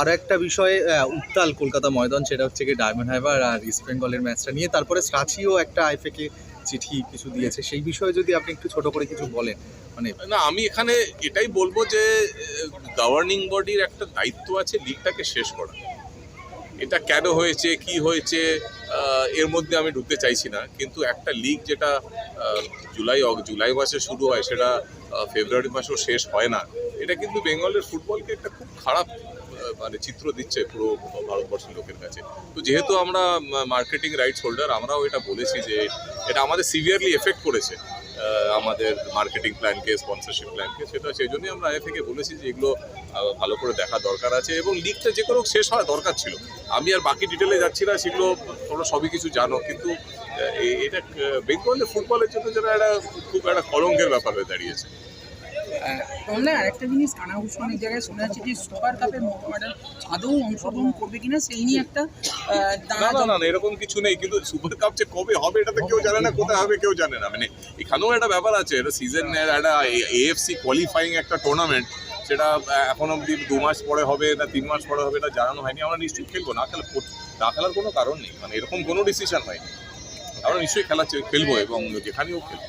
আরও একটা বিষয়ে উত্তাল কলকাতা ময়দান, সেটা হচ্ছে কি ডায়মন্ড হাইবার আর ইস্ট বেঙ্গলের ম্যাচটা নিয়ে। তারপরে স্ট্রাচিও একটা আইফেকে চিঠি কিছু দিয়েছে। সেই বিষয়ে যদি আপনি একটু ছোট করে কিছু বলেন মানে না, আমি এখানে এটাই বলব যে গভর্নিং বডির একটা দায়িত্ব আছে লিগটাকে শেষ করা। এটা কেন হয়েছে, কি হয়েছে এর মধ্যে আমি ঢুকতে চাইছি না। কিন্তু একটা লিগ যেটা জুলাই জুলাই মাসে শুরু হয়, সেটা ফেব্রুয়ারি মাসেও শেষ হয় না। এটা কিন্তু বেঙ্গলের ফুটবলকে একটা খুব খারাপ মানে চিত্র দিচ্ছে পুরো ভারতবর্ষের লোকের কাছে। তো যেহেতু আমরা মার্কেটিং রাইটস হোল্ডার আমরাও এটা বলেছি যে এটা আমাদের সিভিয়ারলি এফেক্ট করেছে আমাদের মার্কেটিং প্ল্যানকে স্পন্সরশিপ প্ল্যানকে সেটা সেই জন্যই আমরা আগে থেকে বলেছি যে এগুলো ভালো করে দেখা দরকার আছে এবং লিগটা যে কোনো শেষ হওয়া দরকার ছিল। আমি আর বাকি ডিটেলে যাচ্ছি না, সেগুলো তোমরা সবই কিছু জানো, কিন্তু এটা বেঙ্গলের ফুটবলের জন্য যেটা একটা খুব একটা কলঙ্কের ব্যাপার হয়ে দাঁড়িয়েছে। কমলা আরেকটা জিনিস কানাঘুষো অনেক জায়গায় শোনা যাচ্ছে যে সুপার কাপে মোহামেডান আদৌ অংশগ্রহণ করবে কিনা সেই নিয়ে একটা না না না এরকম কিছু নেই কিন্তু সুপার কাপ যে কবে হবে এটা তো কেউ জানে না কোথায় হবে কেউ জানে না। মানে এখানেও একটা ব্যাপার আছে এটা সিজন একটা এএফসি কোয়ালিফাইং একটা টুর্নামেন্ট সেটা এখন অব্দি দু মাস পরে হবে না তিন মাস পরে হবে এটা জানানো হয়নি আমরা নিশ্চয়ই খেলব না খেলা না খেলার কোনো কারণ নেই মানে এরকম কোনো ডিসিশন হয়নি। আমরা নিশ্চয়ই খেলা খেলব এবং যেখানেও খেলব।